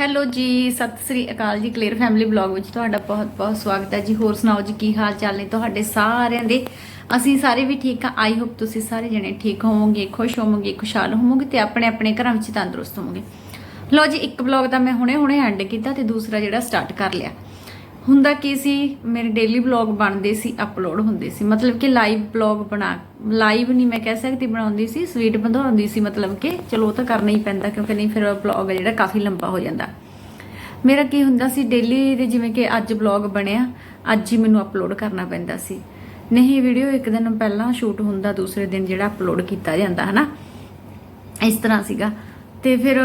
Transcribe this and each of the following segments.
Hello ਜੀ, ਸਤਿ ਸ੍ਰੀ ਅਕਾਲ ਜੀ clear family blog ਵਿੱਚ ਤੁਹਾਡਾ ਬਹੁਤ-ਬਹੁਤ ਸਵਾਗਤ ਹੈ ਜੀ। ਹੋਰ ਸੁਣਾਓ ਜੀ, ਕੀ ਹਾਲ ਚਾਲ ਨੇ ਤੁਹਾਡੇ ਸਾਰਿਆਂ ਦੇ? ਅਸੀਂ ਸਾਰੇ ਵੀ ਠੀਕ ਆ ਆਈ ਹੋਪ ਤੁਸੀਂ ਸਾਰੇ ਜਣੇ ਠੀਕ ਹੋਵੋਗੇ, ਖੁਸ਼ ਹੋਵੋਗੇ, ਖੁਸ਼ਹਾਲ ਹੋਵੋਗੇ ਤੇ ਆਪਣੇ ਆਪਣੇ ਘਰਾਂ ਵਿੱਚ ਤੰਦਰੁਸਤ ਹੋਵੋਗੇ। ਲਓ ਜੀ, ਇੱਕ ਬਲੌਗ ਤਾਂ ਮੈਂ ਹੁਣੇ-ਹੁਣੇ ਐਂਡ ਕੀਤਾ ਤੇ ਦੂਸਰਾ ਜਿਹੜਾ ਸਟਾਰਟ ਕਰ ਲਿਆ। ਹੁੰਦਾ ਕੀ ਸੀ? ਮੇਰੇ ਡੇਲੀ ਬਲੌਗ ਬਣਦੇ ਸੀ ਅਪਲੋਡ ਹੁੰਦੇ ਸੀ। ਮਤਲਬ ਕਿ ਲਾਈਵ ਬਲੌਗ ਬਣਾ ਲਾਈਵ ਨਹੀਂ ਮੈਂ ਕਹਿ ਸਕਦੀ ਬਣਾਉਂਦੀ ਸੀ ਸਵੀਟ ਬਣਾਉਂਦੀ ਸੀ, ਮਤਲਬ ਕਿ ਚਲੋ ਉਹ ਤਾਂ ਕਰਨਾ ਹੀ ਪੈਂਦਾ ਕਿਉਂਕਿ ਨਹੀਂ ਫਿਰ ਬਲੌਗ ਜਿਹੜਾ ਕਾਫੀ ਲੰਬਾ ਹੋ ਜਾਂਦਾ। ਮੇਰਾ ਕੀ ਹੁੰਦਾ ਸੀ ਡੇਲੀ ਦੇ ਜਿਵੇਂ ਕਿ ਅੱਜ ਬਲੌਗ ਬਣਿਆ, ਅੱਜ ਹੀ ਮੈਨੂੰ ਅਪਲੋਡ ਕਰਨਾ ਪੈਂਦਾ ਸੀ। ਨਹੀਂ ਵੀਡੀਓ ਇੱਕ ਦਿਨ ਪਹਿਲਾਂ ਸ਼ੂਟ ਹੁੰਦਾ, ਦੂਸਰੇ ਦਿਨ ਜਿਹੜਾ ਅਪਲੋਡ ਕੀਤਾ ਜਾਂਦਾ, ਹਨਾ? ਇਸ ਤਰ੍ਹਾਂ ਸੀਗਾ। ਤੇ ਫਿਰ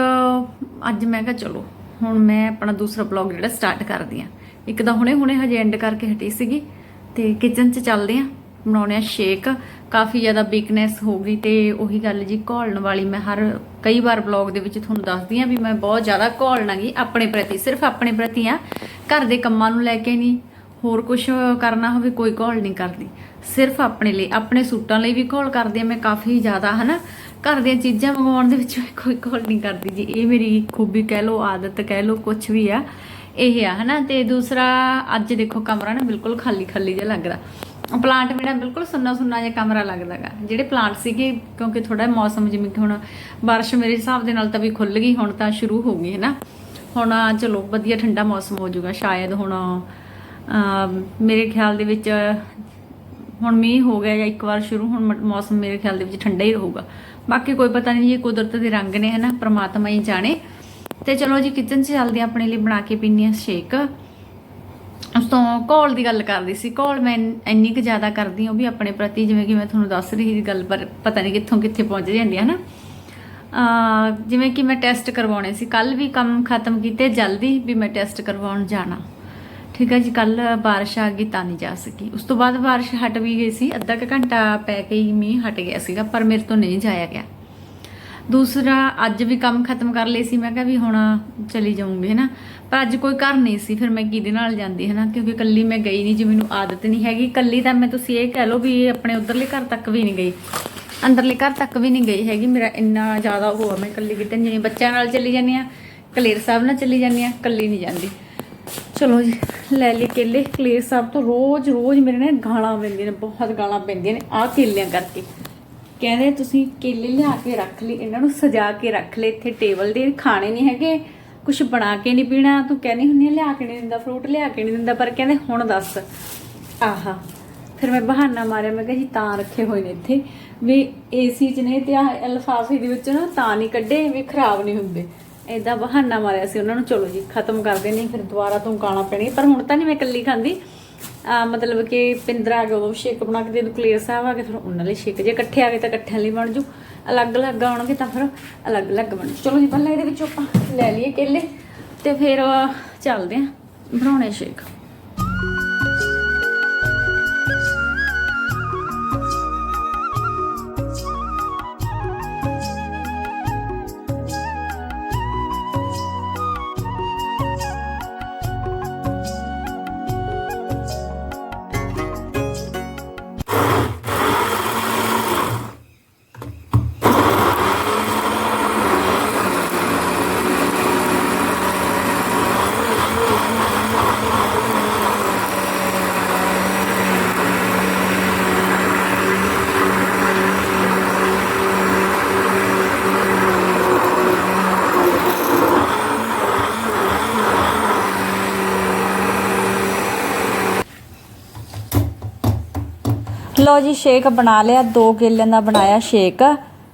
ਅੱਜ ਮੈਂ ਕਿਹਾ, ਚਲੋ, ਹੁਣ ਮੈਂ ਆਪਣਾ ਦੂਸਰਾ ਬਲੌਗ ਜਿਹੜਾ ਸਟਾਰਟ ਕਰਦੀ ਆ ਇੱਕ ਤਾਂ ਹੁਣੇ ਹੁਣੇ ਹਜੇ ਐਂਡ ਕਰਕੇ ਹਟੀ ਸੀਗੀ ਤੇ ਕਿਚਨ 'ਚ ਚੱਲਦੇ ਆ ਬਣਾਉਣੇ ਆ ਸ਼ੇਕ ਕਾਫੀ ਜ਼ਿਆਦਾ ਵੀਕਨੈਸ ਹੋ ਗਈ ਤੇ ਉਹੀ ਗੱਲ ਜੀ, ਘੋਲਣ ਵਾਲੀ ਮੈਂ ਹਰ, ਕਈ ਵਾਰ ਬਲੌਗ ਦੇ ਵਿੱਚ ਤੁਹਾਨੂੰ ਦੱਸਦੀ ਆ ਵੀ ਮੈਂ ਬਹੁਤ ਜ਼ਿਆਦਾ ਘੋਲਣਾਗੀ ਆਪਣੇ ਪ੍ਰਤੀ, ਸਿਰਫ ਆਪਣੇ ਪ੍ਰਤੀ ਆ ਘਰ ਦੇ ਕੰਮਾਂ ਨੂੰ ਲੈ ਕੇ ਨਹੀਂ, ਹੋਰ ਕੁਝ ਕਰਨਾ ਹੋਵੇ ਕੋਈ ਘੋਲ ਨਹੀਂ ਕਰਦੀ। ਸਿਰਫ ਆਪਣੇ ਲਈ, ਆਪਣੇ ਸੂਟਾਂ ਲਈ ਵੀ ਘੋਲ ਕਰਦੀ ਆ ਮੈਂ ਕਾਫੀ ਜ਼ਿਆਦਾ, ਹਨਾ? ਘਰ ਦੀਆਂ ਚੀਜ਼ਾਂ ਮੰਗਵਾਉਣ ਦੇ ਵਿੱਚ ਮੈਂ ਕੋਈ ਘੋਲ ਨਹੀਂ ਕਰਦੀ ਜੀ। ਇਹ ਮੇਰੀ ਖੂਬੀ ਕਹਿ ਲਓ, ਆਦਤ ਕਹਿ ਲਓ ਕੁਝ ਵੀ ਆ। ਇਹ ਆ, ਹਨਾ? ਤੇ ਦੂਸਰਾ, ਅੱਜ ਦੇਖੋ ਕਮਰਾ ਨਾ ਬਿਲਕੁਲ ਖਾਲੀ ਖਾਲੀ ਜਿਹਾ ਲੱਗਦਾ ਪਲਾਂਟ ਮੇਰਾ ਬਿਲਕੁਲ ਸੁੰਨਾ ਸੁੰਨਾ ਜਿਹਾ ਕਮਰਾ ਲੱਗਦਾਗਾ ਜਿਹੜੇ ਪਲਾਂਟ ਸੀਗੇ, ਕਿਉਂਕਿ ਥੋੜਾ ਮੌਸਮ ਜਿਵੇਂ ਕਿ ਹੁਣ ਬਾਰਿਸ਼ ਮੇਰੇ ਹਿਸਾਬ ਦੇ ਨਾਲ ਤਾਂ ਵੀ ਖੁੱਲ ਗਈ, ਹੁਣ ਤਾਂ ਸ਼ੁਰੂ ਹੋ ਗਈ ਹੈ ਨਾ ਹੁਣ ਚਲੋ, ਵਧੀਆ ਠੰਡਾ ਮੌਸਮ ਹੋ ਜਾਊਗਾ ਸ਼ਾਇਦ ਹੁਣ ਮੇਰੇ ਖਿਆਲ ਦੇ ਵਿੱਚ, ਹੁਣ ਮੀਂਹ ਹੋ ਗਿਆ ਜਾਂ ਇੱਕ ਵਾਰ ਸ਼ੁਰੂ, ਹੁਣ ਮ- ਮੌਸਮ ਮੇਰੇ ਖਿਆਲ ਦੇ ਵਿੱਚ ਠੰਡਾ ਹੀ ਰਹੂਗਾ। ਬਾਕੀ ਕੋਈ ਪਤਾ ਨਹੀਂ ਇਹ ਕੁਦਰਤ ਦੇ ਰੰਗ ਨੇ, ਹਨਾ? ਪ੍ਰਮਾਤਮਾ ਹੀ ਜਾਣੇ। ਤੇ ਚਲੋ ਜੀ ਕਿਚਨ 'ਚ ਚੱਲਦੇ ਆਪਣੇ ਲਈ ਬਣਾ ਕੇ ਪੀਂਦੇ ਹਾਂ ਸ਼ੇਕ ਉਸ ਤੋਂ ਘੋਲ ਦੀ ਗੱਲ ਕਰਦੀ ਸੀ। ਘੋਲ ਮੈਂ ਇੰਨੀ ਕੁ ਜ਼ਿਆਦਾ ਕਰਦੀ ਹਾਂ, ਉਹ ਵੀ ਆਪਣੇ ਪ੍ਰਤੀ ਜਿਵੇਂ ਕਿ ਮੈਂ ਤੁਹਾਨੂੰ ਦੱਸ ਰਹੀ ਸੀ ਗੱਲ, ਪਰ ਪਤਾ ਨਹੀਂ ਕਿੱਥੋਂ ਕਿੱਥੇ ਪਹੁੰਚ ਜਾਂਦੀ ਹੈ ਨਾ ਜਿਵੇਂ ਕਿ ਮੈਂ ਟੈਸਟ ਕਰਵਾਉਣੇ ਸੀ। ਕੱਲ ਵੀ ਕੰਮ ਖਤਮ ਕੀਤੇ, ਜਲਦੀ ਵੀ ਮੈਂ ਟੈਸਟ ਕਰਵਾਉਣ ਜਾਣਾ। ਠੀਕ ਹੈ ਜੀ ਕੱਲ ਬਾਰਿਸ਼ ਆ ਗਈ ਤਾਂ ਨਹੀਂ ਜਾ ਸਕੀ। ਉਸ ਤੋਂ ਬਾਅਦ ਬਾਰਿਸ਼ ਹਟ ਵੀ ਗਈ ਸੀ। ਅੱਧਾ ਕੁ ਘੰਟਾ ਪੈ ਕੇ ਹੀ ਮੀਂਹ ਹਟ ਗਿਆ ਸੀਗਾ, ਪਰ ਮੇਰੇ ਤੋਂ ਨਹੀਂ ਜਾਇਆ ਗਿਆ। ਦੂਸਰਾ ਅੱਜ ਵੀ ਕੰਮ ਖਤਮ ਕਰ ਲਈ ਸੀ, ਮੈਂ ਕਿਹਾ ਵੀ ਹੁਣ ਚਲੀ ਜਾਊਂਗੀ, ਹੈਨਾ। ਪਰ ਅੱਜ ਕੋਈ ਘਰ ਨਹੀਂ ਸੀ, ਫਿਰ ਮੈਂ ਕਿਹਦੇ ਨਾਲ ਜਾਂਦੀ, ਹੈਨਾ, ਕਿਉਂਕਿ ਕੱਲੀ ਮੈਂ ਗਈ ਨਹੀਂ ਜੀ, ਮੈਨੂੰ ਆਦਤ ਨਹੀਂ ਹੈਗੀ। ਕੱਲੀ ਤਾਂ ਮੈਂ ਤੁਸੀਂ ਇਹ ਕਹਿ ਲਓ ਵੀ ਆਪਣੇ ਉਧਰਲੇ ਘਰ ਤੱਕ ਵੀ ਨਹੀਂ ਗਈ। ਅੰਦਰਲੇ ਘਰ ਤੱਕ ਵੀ ਨਹੀਂ ਗਈ ਹੈਗੀ, ਮੇਰਾ ਇੰਨਾ ਜ਼ਿਆਦਾ ਉਹ ਆ, ਮੈਂ ਕੱਲੀ ਕਿਤੇ ਨਹੀਂ ਬੱਚਿਆਂ ਨਾਲ ਚਲੀ ਜਾਂਦੀ ਆ ਕਲੇਰ ਸਾਹਿਬ ਨਾਲ ਚਲੀ ਜਾਂਦੀ ਆ ਕੱਲੀ ਨਹੀਂ ਜਾਂਦੀ। ਚਲੋ ਜੀ, ਲੈ ਲਈ ਕੇਲੇ। ਕਲੇਰ ਸਾਹਿਬ ਤੋਂ ਰੋਜ਼ ਰੋਜ਼ ਮੇਰੇ ਨੇ ਗਾਲਾਂ ਪੈਂਦੀਆਂ ਨੇ, ਬਹੁਤ ਗਾਲਾਂ ਪੈਂਦੀਆਂ ਨੇ, ਆਹ ਕੇਲਿਆਂ ਕਰਕੇ। ਕਹਿੰਦੇ ਤੁਸੀਂ ਕੇਲੇ ਲਿਆ ਕੇ ਰੱਖ ਲਈ ਇਹਨਾਂ ਨੂੰ ਸਜਾ ਕੇ ਰੱਖ ਲੈ ਇੱਥੇ ਟੇਬਲ ਦੇ ਖਾਣੇ ਨਹੀਂ ਹੈਗੇ ਕੁਝ ਬਣਾ ਕੇ ਨਹੀਂ ਪੀਣਾ, ਤੂੰ ਕਹਿੰਦੀ ਹੁੰਨੀ ਆ ਲਿਆ ਕੇ ਨਹੀਂ ਦਿੰਦਾ ਫਰੂਟ ਲਿਆ ਕੇ ਨਹੀਂ ਦਿੰਦਾ, ਪਰ ਕਹਿੰਦੇ ਹੁਣ ਦੱਸ। ਆਹਾ, ਫਿਰ ਮੈਂ ਬਹਾਨਾ ਮਾਰਿਆ, ਮੈਂ ਕਿਹਾ ਜੀ ਤਾਂ ਰੱਖੇ ਹੋਏ ਨੇ ਇੱਥੇ। ਵੀ ਏਸੀ 'ਚ ਨੇ ਤੇ ਆਹ ਲਿਫਾਫੇ ਦੇ ਵਿੱਚ ਨਾ ਤਾਂ ਨਹੀਂ ਕੱਢੇ, ਵੀ ਖਰਾਬ ਨਹੀਂ ਹੁੰਦੇ। ਏਦਾਂ ਬਹਾਨਾ ਮਾਰਿਆ ਸੀ ਉਹਨਾਂ ਨੂੰ, ਚਲੋ ਜੀ, ਖਤਮ ਕਰਦੇ ਨਹੀਂ ਫਿਰ ਦੁਬਾਰਾ ਤੋਂ ਗਾਲਾਂ ਪੈਣੀ, ਪਰ ਹੁਣ ਤਾਂ ਨਹੀਂ ਮੈਂ ਇਕੱਲੀ ਖਾਂਦੀ। ਮਤਲਬ ਕਿ ਪਿੰਦਰਾ ਆ ਗਿਆ ਉਹ ਸ਼ੇਕ ਬਣਾ ਕੇ ਦੇ ਦੂ ਕਲੀਅਰ ਸਾਹਿਬ ਆ ਕੇ, ਫਿਰ ਉਹਨਾਂ ਲਈ ਸ਼ੇਕ ਜੇ ਇਕੱਠੇ ਆ ਗਏ ਤਾਂ ਇਕੱਠਿਆਂ ਲਈ ਬਣ ਜੂ। ਅਲੱਗ-ਅਲੱਗ ਆਉਣਗੇ ਤਾਂ ਫਿਰ ਅਲੱਗ-ਅਲੱਗ ਬਣ ਜੂ। ਚਲੋ ਜੀ, ਪਹਿਲਾਂ ਇਹਦੇ ਵਿੱਚੋਂ ਆਪਾਂ ਲੈ ਲਈਏ ਕੇਲੇ ਤੇ ਫਿਰ ਚੱਲਦੇ ਆਂ ਬਣਾਉਣੇ ਸ਼ੇਕ। ਲੋ ਜੀ, ਸ਼ੇਕ ਬਣਾ ਲਿਆ, ਦੋ ਕੇਲਿਆਂ ਦਾ ਬਣਾਇਆ ਸ਼ੇਕ।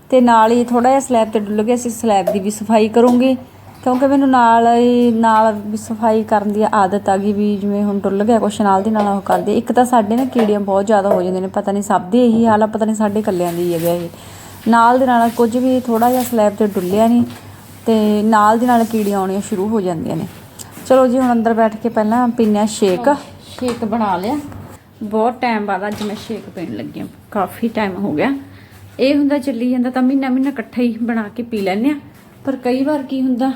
ਤੇ ਨਾਲ ਹੀ ਥੋੜਾ ਜਿਹਾ ਸਲੈਬ ਤੇ ਡੁੱਲ ਗਿਆ ਸੀ, ਸਲੈਬ ਦੀ ਵੀ ਸਫ਼ਾਈ ਕਰੂੰਗੀ। ਕਿਉਂਕਿ ਮੈਨੂੰ ਨਾਲ ਹੀ, ਨਾਲ ਵੀ ਸਫ਼ਾਈ ਕਰਨ ਦੀ ਆਦਤ ਆ ਗਈ ਵੀ ਜਿਵੇਂ ਹੁਣ ਡੁੱਲ ਗਿਆ, ਕੁਛ ਨਾਲ ਦੀ ਨਾਲ ਉਹ ਕਰਦੇ ਇੱਕ ਤਾਂ ਸਾਡੇ ਨਾ ਕੀੜੀਆਂ ਬਹੁਤ ਜ਼ਿਆਦਾ ਹੋ ਜਾਂਦੇ ਨੇ, ਪਤਾ ਨਹੀਂ ਸਭ ਦੀ ਇਹੀ ਹਾਲ ਆ, ਪਤਾ ਨਹੀਂ ਸਾਡੇ ਇਕੱਲਿਆਂ ਦੀ ਹੀ ਹੈਗਾ ਇਹ। ਨਾਲ ਦੇ ਨਾਲ ਕੁਝ ਵੀ ਥੋੜਾ ਜਿਹਾ ਸਲੈਬ ਤੇ ਡੁੱਲਿਆ ਨਹੀਂ, ਤੇ ਨਾਲ ਦੀ ਨਾਲ ਕੀੜੀਆਂ ਆਉਣੀਆਂ ਸ਼ੁਰੂ ਹੋ ਜਾਂਦੀਆਂ ਨੇ। ਚਲੋ ਜੀ, ਹੁਣ ਅੰਦਰ ਬੈਠ ਕੇ ਪਹਿਲਾਂ ਪੀਣਾ ਸ਼ੇਕ। ਸ਼ੇਕ ਬਣਾ ਲਿਆ। ਬਹੁਤ ਟਾਈਮ ਬਾਅਦ ਅੱਜ ਮੈਂ ਸ਼ੇਕ ਪੀਣ ਲੱਗੀ ਹਾਂ। ਕਾਫੀ ਟਾਈਮ ਹੋ ਗਿਆ। ਇਹ ਹੁੰਦਾ ਚੱਲੀ ਜਾਂਦਾ ਤਾਂ ਮਹੀਨਾ ਮਹੀਨਾ ਇਕੱਠਾ ਹੀ ਬਣਾ ਕੇ ਪੀ ਲੈਂਦੇ ਆ ਪਰ ਕਈ ਵਾਰ ਕੀ ਹੁੰਦਾ,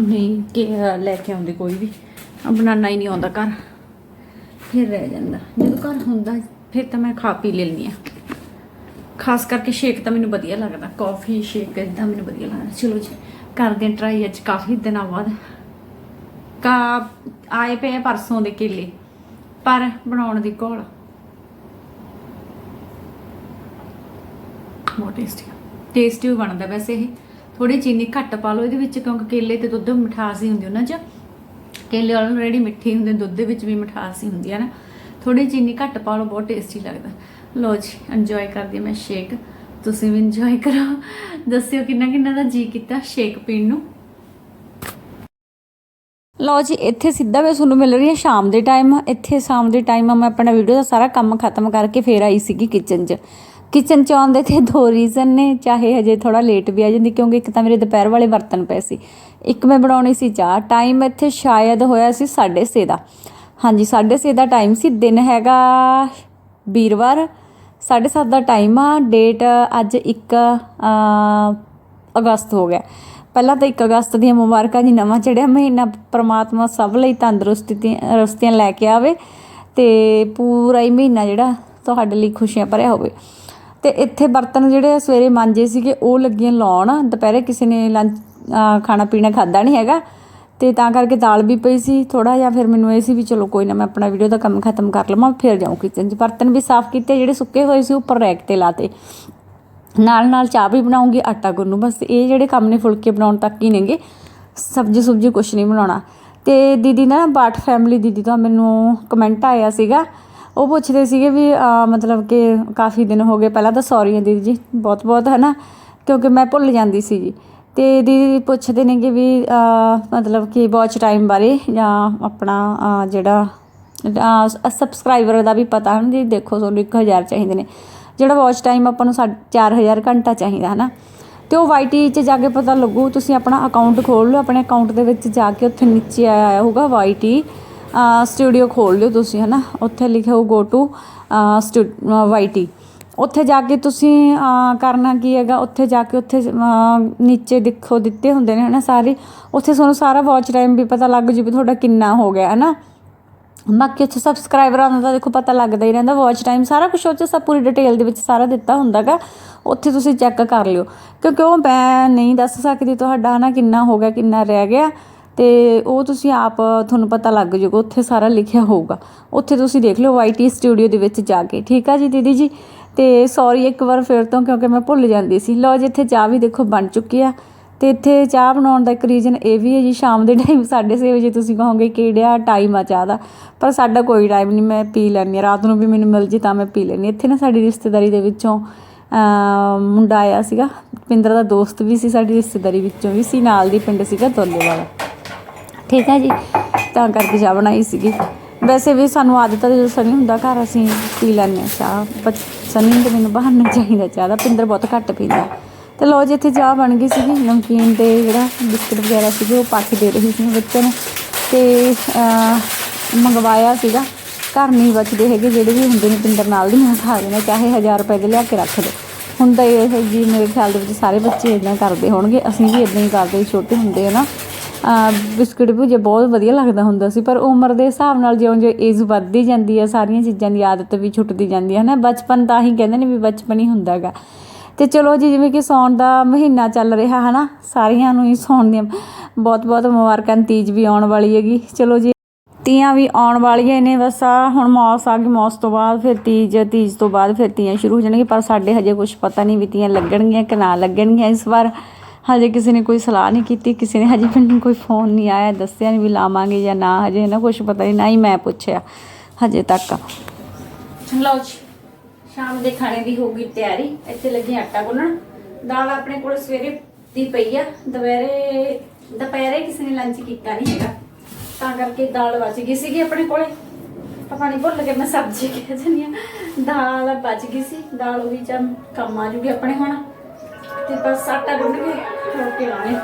ਨਹੀਂ ਕਿ ਲੈ ਕੇ ਆਉਂਦੇ ਕੋਈ ਵੀ ਬਣਾਉਣਾ ਹੀ ਨਹੀਂ ਆਉਂਦਾ ਘਰ। ਫਿਰ ਰਹਿ ਜਾਂਦਾ। ਜਦੋਂ ਘਰ ਹੁੰਦਾ, ਫਿਰ ਤਾਂ ਮੈਂ ਖਾ ਪੀ ਲੈਂਦੀ ਆ ਖਾਸ ਕਰਕੇ ਸ਼ੇਕ ਤਾਂ ਮੈਨੂੰ ਵਧੀਆ ਲੱਗਦਾ। ਕਾਫੀ ਸ਼ੇਕ ਇਦਾਂ ਮੈਨੂੰ ਵਧੀਆ ਲੱਗਦਾ। ਚਲੋ ਜੀ, ਕਰਦੇ ਟਰਾਈ ਅੱਜ ਕਾਫੀ ਦਿਨਾਂ ਬਾਅਦ। ਕਾ ਆਏ ਪਏ ਪਰਸੋਂ ਦੇ ਕੇਲੇ। ਪਰ ਬਣਾਉਣ ਦੀ ਘੋਲ। ਬਹੁਤ ਟੇਸਟੀ ਟੇਸਟੀ ਵੀ ਬਣਦਾ ਵੈਸੇ ਇਹ। ਥੋੜੀ ਚੀਨੀ ਘੱਟ ਪਾ ਲਓ ਇਹਦੇ ਵਿੱਚ, ਕਿਉਂਕਿ ਕੇਲੇ ਤੇ ਦੁੱਧ ਮਿਠਾਸ ਹੀ ਹੁੰਦੀ ਉਹਨਾਂ 'ਚ। ਕੇਲੇ ਆਲਰੇਡੀ ਮਿੱਠੇ ਹੁੰਦੇ ਦੁੱਧ ਦੇ ਵਿੱਚ ਵੀ ਮਿਠਾਸ ਹੀ ਹੁੰਦੀ ਹੈ ਨਾ। ਥੋੜੀ ਚੀਨੀ ਘੱਟ ਪਾ ਲਓ, ਬਹੁਤ ਟੇਸਟੀ ਲੱਗਦਾ। ਲੋ ਜੀ ਇੰਜੋਏ ਕਰਦੀ ਮੈਂ ਸ਼ੇਕ ਤੁਸੀਂ ਵੀ ਇੰਜੋਏ ਕਰੋ। ਦੱਸਿਓ ਕਿੰਨਾ ਕਿੰਨਾ ਦਾ ਜੀ ਕੀਤਾ ਸ਼ੇਕ ਪੀਣ ਨੂੰ। ਲਓ ਜੀ, ਇੱਥੇ ਸਿੱਧਾ ਮੈਂ ਤੁਹਾਨੂੰ ਮਿਲ ਰਹੀ ਹਾਂ ਸ਼ਾਮ ਦੇ ਟਾਈਮ ਇੱਥੇ ਸ਼ਾਮ ਦੇ ਟਾਈਮ ਮੈਂ ਆਪਣਾ ਵੀਡੀਓ ਦਾ ਸਾਰਾ ਕੰਮ ਖਤਮ ਕਰਕੇ ਫੇਰ ਆਈ ਸੀਗੀ ਕਿਚਨ 'ਚ। ਕਿਚਨ 'ਚ ਆਉਣ ਦੇ ਤੇ ਦੋ ਰੀਜ਼ਨ ਨੇ, ਚਾਹੇ ਹਜੇ ਥੋੜਾ ਲੇਟ ਵੀ ਆ ਜਾਂਦੀ, ਕਿਉਂਕਿ ਇੱਕ ਤਾਂ ਮੇਰੇ ਦੁਪਹਿਰ ਵਾਲੇ ਬਰਤਨ ਪਏ ਸੀ। ਇੱਕ ਮੈਂ ਬਣਾਉਣੀ ਸੀ ਚਾਹ। ਟਾਈਮ ਇੱਥੇ ਸ਼ਾਇਦ ਹੋਇਆ ਸੀ 6:30 ਦਾ। ਹਾਂਜੀ 6:30 ਦਾ ਟਾਈਮ ਸੀ। ਦਿਨ ਹੈਗਾ ਵੀਰਵਾਰ। 7:30 ਦਾ ਟਾਈਮ ਆ। ਡੇਟ ਅੱਜ 1 ਅਗਸਤ ਹੋ ਗਿਆ। ਪਹਿਲਾਂ ਤਾਂ 1 ਅਗਸਤ ਦੀਆਂ ਮੁਬਾਰਕਾਂ ਜੀ, ਨਵਾਂ ਚੜਿਆ ਮਹੀਨਾ, ਪ੍ਰਮਾਤਮਾ ਸਭ ਲਈ ਤੰਦਰੁਸਤੀ ਰਸਤੀਆਂ ਲੈ ਕੇ ਆਵੇ ਤੇ ਪੂਰਾ ਹੀ ਮਹੀਨਾ ਜਿਹੜਾ ਤੁਹਾਡੇ ਲਈ ਖੁਸ਼ੀਆਂ ਭਰਿਆ ਹੋਵੇ। ਤੇ ਇੱਥੇ ਬਰਤਨ ਜਿਹੜੇ ਸਵੇਰੇ ਮਾਂਜੇ ਸੀਗੇ, ਉਹ ਲੱਗੀਆਂ ਲਾਉਣ। ਦੁਪਹਿਰੇ ਕਿਸੇ ਨੇ ਲੰਚ ਖਾਣਾ ਪੀਣਾ ਖਾਦਾ ਨਹੀਂ ਹੈਗਾ। ਤੇ ਤਾਂ ਕਰਕੇ ਦਾਲ ਵੀ ਪਈ ਸੀ ਥੋੜਾ ਜਿਹਾ। ਫਿਰ ਮੈਨੂੰ ਇਹ ਸੀ ਵੀ ਚਲੋ ਕੋਈ ਨਾ, ਮੈਂ ਆਪਣਾ ਵੀਡੀਓ ਦਾ ਕੰਮ ਖਤਮ ਕਰ ਲਵਾਂ, ਫਿਰ ਜਾਊਂ ਕਿਚਨ 'ਚ। ਬਰਤਨ ਵੀ ਸਾਫ਼ ਕੀਤੇ, ਜਿਹੜੇ ਸੁੱਕੇ ਹੋਏ ਸੀ, ਉੱਪਰ ਰੈਕ ਤੇ ਲਾਤੇ। ਨਾਲ ਨਾਲ ਚਾਹ ਵੀ ਬਣਾਉਂਗੀ, ਆਟਾ ਗੁੰਨੂ, ਬਸ ਇਹ ਜਿਹੜੇ ਕੰਮ ਨੇ ਫੁਲਕੇ ਬਣਾਉਣ ਤੱਕ ਹੀ ਨੇਗੇ। ਸਬਜ਼ੀ ਸੁਬਜੀ ਕੁਛ ਨਹੀਂ ਬਣਾਉਣਾ। ਤੇ ਦੀਦੀ ਨਾ ਬਾਟ ਫੈਮਿਲੀ ਦੀਦੀ ਤੋਂ ਮੈਨੂੰ ਕਮੈਂਟ ਆਇਆ ਸੀਗਾ। ਉਹ ਪੁੱਛਦੇ ਸੀਗੇ ਵੀ ਮਤਲਬ ਕਿ ਕਾਫੀ ਦਿਨ ਹੋ ਗਏ, ਪਹਿਲਾਂ ਤਾਂ ਸੌਰੀ ਹੈ ਦੀਦੀ ਜੀ ਬਹੁਤ ਬਹੁਤ ਹੈ ਨਾ ਕਿਉਂਕਿ ਮੈਂ ਭੁੱਲ ਜਾਂਦੀ ਸੀ ਜੀ ਤੇ ਦੀਦੀ ਪੁੱਛਦੇ ਨੇਗੇ ਵੀ ਮਤਲਬ ਕਿ ਵਾਚ ਟਾਈਮ ਬਾਰੇ ਜਾਂ ਆਪਣਾ ਜਿਹੜਾ ਸਬਸਕ੍ਰਾਈਬਰ ਦਾ ਵੀ ਪਤਾ ਹਨ ਜੀ ਦੇਖੋ ਤੁਹਾਨੂੰ 1000 ਚਾਹੀਦੇ ਨੇ। ਜਿਹੜਾ ਵਾਚ ਟਾਈਮ ਆਪਾਂ ਨੂੰ 4000 ਘੰਟਾ ਚਾਹੀਦਾ ਹੈ ਨਾ ਤੇ ਉਹ ਵਾਈਟੀ ਚ ਜਾ ਕੇ ਪਤਾ ਲੱਗੂ, ਤੁਸੀਂ ਆਪਣਾ ਅਕਾਊਂਟ ਖੋਲ ਲਓ, ਆਪਣੇ ਅਕਾਊਂਟ ਦੇ ਵਿੱਚ ਜਾ ਕੇ ਉੱਥੇ ਨੀਚੇ ਆਇਆ ਹੋਊਗਾ ਵਾਈਟੀ ਸਟੂਡੀਓ ਖੋਲ ਲਿਓ ਤੁਸੀਂ ਹੈ ਨਾ ਉੱਥੇ ਲਿਖਿਆ ਹੋ ਗੋ ਟੂ ਵਾਈਟੀ ਉੱਥੇ ਜਾ ਕੇ ਤੁਸੀਂ ਕਰਨਾ ਕੀ ਹੈਗਾ? ਉੱਥੇ ਜਾ ਕੇ ਉੱਥੇ ਨੀਚੇ ਦੇਖੋ, ਦਿੱਤੇ ਹੁੰਦੇ ਨੇ, ਹਨਾ, ਸਾਰੇ? ਉੱਥੇ ਤੁਹਾਨੂੰ ਸਾਰਾ ਵਾਚ ਟਾਈਮ ਵੀ ਪਤਾ ਲੱਗ ਜੂ ਵੀ ਤੁਹਾਡਾ ਕਿੰਨਾ ਹੋ ਗਿਆ ਹੈ ਨਾ ਬਾਕੀ ਉੱਥੇ ਸਬਸਕ੍ਰਾਈਬਰਾਂ ਦਾ ਦੇਖੋ ਪਤਾ ਲੱਗਦਾ ਹੀ ਰਹਿੰਦਾ ਵਾਚ ਟਾਈਮ ਸਾਰਾ ਕੁਝ ਉੱਥੇ ਸਭ ਪੂਰੀ ਡਿਟੇਲ ਦੇ ਵਿੱਚ ਸਾਰਾ ਦਿੱਤਾ ਹੁੰਦਾਗਾ, ਉੱਥੇ ਤੁਸੀਂ ਚੈੱਕ ਕਰ ਲਿਓ। ਕਿਉਂਕਿ ਉਹ ਮੈਂ ਨਹੀਂ ਦੱਸ ਸਕਦੀ ਤੁਹਾਡਾ ਨਾ ਕਿੰਨਾ ਹੋ ਗਿਆ, ਕਿੰਨਾ ਰਹਿ ਗਿਆ, ਤੇ ਉਹ ਤੁਸੀਂ ਆਪ ਤੁਹਾਨੂੰ ਪਤਾ ਲੱਗ ਜਾਊਗਾ, ਉੱਥੇ ਸਾਰਾ ਲਿਖਿਆ ਹੋਊਗਾ। ਉੱਥੇ ਤੁਸੀਂ ਦੇਖ ਲਿਓ ਵਾਈਟੀ ਸਟੂਡੀਓ ਦੇ ਵਿੱਚ ਜਾ ਕੇ, ਠੀਕ ਆ ਜੀ ਦੀਦੀ ਜੀ? ਤੇ ਸੌਰੀ ਇੱਕ ਵਾਰ ਫਿਰ ਤੋਂ ਕਿਉਂਕਿ ਮੈਂ ਭੁੱਲ ਜਾਂਦੀ ਸੀ। ਲਓ ਜੀ, ਇੱਥੇ ਚਾਹ ਵੀ ਦੇਖੋ ਬਣ ਚੁੱਕੀ ਆ। ਅਤੇ ਇੱਥੇ ਚਾਹ ਬਣਾਉਣ ਦਾ ਇੱਕ ਰੀਜ਼ਨ ਇਹ ਵੀ ਹੈ ਜੀ, ਸ਼ਾਮ ਦੇ ਟਾਈਮ 6:30 ਵਜੇ ਤੁਸੀਂ ਕਹੋਗੇ ਕਿਹੜਾ ਟਾਈਮ ਆ ਚਾਹ ਦਾ, ਪਰ ਸਾਡਾ ਕੋਈ ਟਾਈਮ ਨਹੀਂ, ਮੈਂ ਪੀ ਲੈਂਦੀ ਹਾਂ। ਰਾਤ ਨੂੰ ਵੀ ਮੈਨੂੰ ਮਿਲ ਜੇ ਤਾਂ ਮੈਂ ਪੀ ਲੈਂਦੀ ਹਾਂ। ਇੱਥੇ ਨਾ ਸਾਡੀ ਰਿਸ਼ਤੇਦਾਰੀ ਦੇ ਵਿੱਚੋਂ ਮੁੰਡਾ ਆਇਆ ਸੀਗਾ, ਪਿੰਦਰ ਦਾ ਦੋਸਤ ਵੀ ਸੀ ਸਾਡੀ ਰਿਸ਼ਤੇਦਾਰੀ ਵਿੱਚੋਂ ਵੀ ਸੀ, ਨਾਲ ਦੀ ਪਿੰਡ ਸੀਗਾ ਦੋਲੇ ਵਾਲਾ ਠੀਕ ਹੈ ਜੀ? ਤਾਂ ਕਰਕੇ ਚਾਹ ਬਣਾਈ ਸੀਗੀ। ਵੈਸੇ ਵੀ ਸਾਨੂੰ ਆਦਤ ਹੈ ਜਦੋਂ ਸਨੀ ਹੁੰਦਾ, ਘਰ ਅਸੀਂ ਪੀ ਲੈਂਦੇ ਹਾਂ ਚਾਹ ਬਟ ਸਨੀ ਤੇ ਮੈਨੂੰ ਬਹਾਨਾ ਚਾਹੀਦਾ ਚਾਹ ਦਾ, ਪਿੰਦਰ ਬਹੁਤ ਘੱਟ ਪੀਂਦਾ। ਤੇ ਲੋ ਜੀ, ਇੱਥੇ ਚਾਹ ਬਣ ਗਈ ਸੀਗੀ, ਨਮਕੀਨ ਤੇ ਜਿਹੜਾ ਬਿਸਕਟ ਵਗੈਰਾ ਸੀਗੇ, ਉਹ ਪਾ ਕੇ ਦੇ ਰਹੀ ਸੀ ਬੱਚਿਆਂ ਨੂੰ। ਤੇ ਮੰਗਵਾਇਆ ਸੀਗਾ। ਘਰ ਨਹੀਂ ਬਚਦੇ ਹੈਗੇ, ਜਿਹੜੇ ਵੀ ਹੁੰਦੇ ਨੇ ਪਿੰਦਰ ਨਾਲ ਦੀ, ਮੈਂ ਖਾ ਲੈਣਾ ਚਾਹੇ 1000 ਰੁਪਏ ਦੇ ਲਿਆ ਕੇ ਰੱਖ ਦੇ। ਹੁਣ ਤਾਂ ਇਹ ਜੀ, ਮੇਰੇ ਖਿਆਲ ਦੇ ਵਿੱਚ ਸਾਰੇ ਬੱਚੇ ਇਦਾਂ ਕਰਦੇ ਹੋਣਗੇ। ਅਸੀਂ ਵੀ ਇਦਾਂ ਹੀ ਕਰਦੇ, ਛੋਟੇ ਹੁੰਦੇ ਆ ਨਾ। ਬਿਸਕੁਟ ਭੁਜੇ ਬਹੁਤ ਵਧੀਆ ਲੱਗਦਾ ਹੁੰਦਾ ਸੀ, ਪਰ ਉਮਰ ਦੇ ਹਿਸਾਬ ਨਾਲ ਜਿਉਂ-ਜਿਉਂ ਏਜ ਵੱਧਦੀ ਜਾਂਦੀ ਹੈ ਸਾਰੀਆਂ ਚੀਜ਼ਾਂ ਦੀ ਆਦਤ ਵੀ ਛੁੱਟਦੀ ਜਾਂਦੀ ਹੈ ਨਾ ਬਚਪਨ ਤਾਂ ਹੀ ਕਹਿੰਦੇ ਨੇ ਵੀ ਬਚਪਨ ਹੀ ਹੁੰਦਾ ਹੈਗਾ। ਤੇ ਚਲੋ ਜੀ, ਜਿਵੇਂ ਕਿ ਸੌਣ ਦਾ ਮਹੀਨਾ ਚੱਲ ਰਿਹਾ ਹੈ ਨਾ ਸਾਰੀਆਂ ਨੂੰ ਹੀ ਸੌਣ ਦੀਆਂ ਬਹੁਤ-ਬਹੁਤ ਮੁਬਾਰਕਾਂ, ਤੀਜ ਵੀ ਆਉਣ ਵਾਲੀ ਹੈਗੀ। ਚਲੋ ਜੀ, ਤੀਆਂ ਵੀ ਆਉਣ ਵਾਲੀਆਂ ਨੇ, ਬਸ ਆ ਹੁਣ ਮੌਸ ਆ ਗਈ, ਮੌਸ ਤੋਂ ਬਾਅਦ ਫਿਰ ਤੀਜ ਤੀਜ ਤੋਂ ਬਾਅਦ ਫਿਰ ਤੀਆਂ ਸ਼ੁਰੂ ਹੋ ਜਾਣਗੀਆਂ, ਪਰ ਸਾਡੇ ਹਜੇ ਕੁਝ ਪਤਾ ਨਹੀਂ ਵੀ ਤੀਆਂ ਲੱਗਣਗੀਆਂ ਕਿ ਨਾ ਲੱਗਣਗੀਆਂ ਇਸ ਵਾਰ। ਹਜੇ ਕਿਸੇ ਨੇ ਕੋਈ ਸਲਾਹ ਨਹੀਂ ਕੀਤੀ, ਕਿਸੇ ਨੇ ਹਜੇ ਮੈਨੂੰ ਕੋਈ ਫੋਨ ਨਹੀਂ ਆਇਆ, ਦੱਸਿਆ ਨਹੀਂ ਵੀ ਲਾਵਾਂਗੇ ਜਾਂ ਨਾ, ਹਜੇ ਨਾ ਕੁਝ ਪਤਾ ਨਹੀਂ ਨਾ ਹੀ ਮੈਂ ਪੁੱਛਿਆ, ਹਜੇ ਤੱਕ। ਲਓ ਜੀ। ਸ਼ਾਮ ਦੇ ਖਾਣੇ ਦੀ ਹੋ ਗਈ ਤਿਆਰੀ। ਇੱਥੇ ਲੱਗੀ ਆਟਾ ਗੁੰਨਣ। ਦਾਲ ਆਪਣੇ ਕੋਲ ਸਵੇਰੇ ਦੀ ਪਈ ਆ। ਦੁਪਹਿਰੇ ਦੁਪਹਿਰੇ ਕਿਸੇ ਨੇ ਲੰਚ ਕੀਤਾ ਨਹੀਂ ਹੈਗਾ। ਤਾਂ ਕਰਕੇ ਦਾਲ ਬਚ ਗਈ ਸੀਗੀ ਆਪਣੇ ਕੋਲੇ। ਪਤਾ ਨਹੀਂ ਭੁੱਲ ਕੇ ਮੈਂ ਸਬਜ਼ੀ ਕਹਿ ਦਿੰਦੀ ਆ। ਦਾਲ ਬਚ ਗਈ ਸੀ। ਦਾਲ ਉਹੀ ਚ ਕੰਮ ਆ ਜੂਗੀ ਆਪਣੇ ਹੁਣ। ਤੇ ਬਸ ਆਟਾ ਗੁੰਨ ਕੇ ਰੋਟੀ ਲਾਉਣੀ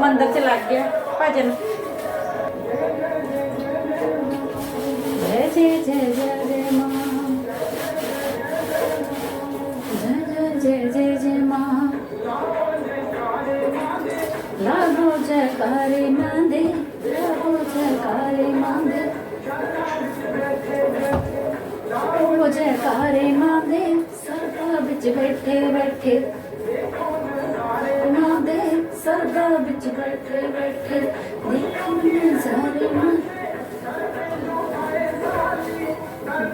ਮੰਦਰ ਚ ਲੱਗ ਗਿਆ ਭਜਨ। ਜੈ ਜੈ ਜੈ ਜੈ। ਲਾਗੋ ਜੈਕਾਰੇ ਮੰਦੇ ਲਾਗੋ ਜੈਕਾਰੇ ਮੰਦੇ ਲਾਗੋ ਜੈਕਾਰੇ ਮੰਦੇ ਸਰਕਾ ਵਿੱਚ ਬੈਠੇ ਬੈਠੇ ਮੰਦੇ ਸਰਦਾ ਵਿੱਚ ਬੈਠੇ ਬੈਠੇ ਦੇਖੀ ਨਜ਼ਾਰੇ ਮਾਂ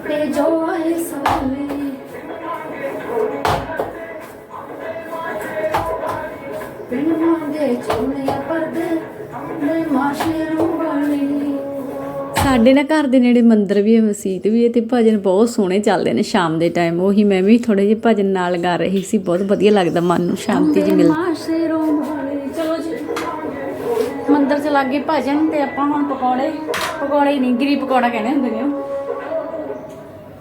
ਤੇ ਜੋ ਆਏ ਸਵਾਲੇ ਪਿੰਡਾਂ ਦੇ ਚੋਲੇ ਪਰਦੇ ਮੈਂ ਮਾਸ਼ੇਰੋਂ ਵਾਲੀ ਸਾਡੇ ਨਾ ਘਰ ਦੇ ਨੇੜੇ ਮੰਦਿਰ ਵੀ ਹੈ, ਮਸਜਿਦ ਵੀ ਹੈ ਤੇ ਭਜਨ ਬਹੁਤ ਸੋਹਣੇ ਚੱਲਦੇ ਨੇ ਸ਼ਾਮ ਦੇ ਟਾਈਮ ਉਹੀ ਮੈਂ ਵੀ ਥੋੜੇ ਜਿਹੇ ਭਜਨ ਨਾਲ ਗਾ ਰਹੀ ਸੀ, ਬਹੁਤ ਵਧੀਆ ਲੱਗਦਾ ਮਨ ਨੂੰ, ਸ਼ਾਂਤੀ ਜੀ ਮਿਲਦੀ ਮਾਸ਼ੇਰੋਂ ਚਲੋ ਜੀ ਮੰਦਿਰ ਚ ਲੱਗੇ ਭਜਨ ਤੇ ਆਪਾਂ ਹੁਣ ਪਕੌੜੇ ਪਕੌੜੇ ਨਹੀਂ, ਗਿਰੀ ਪਕੌੜਾ ਕਹਿੰਦੇ ਹੁੰਦੇ ਨੇ ਉਹ।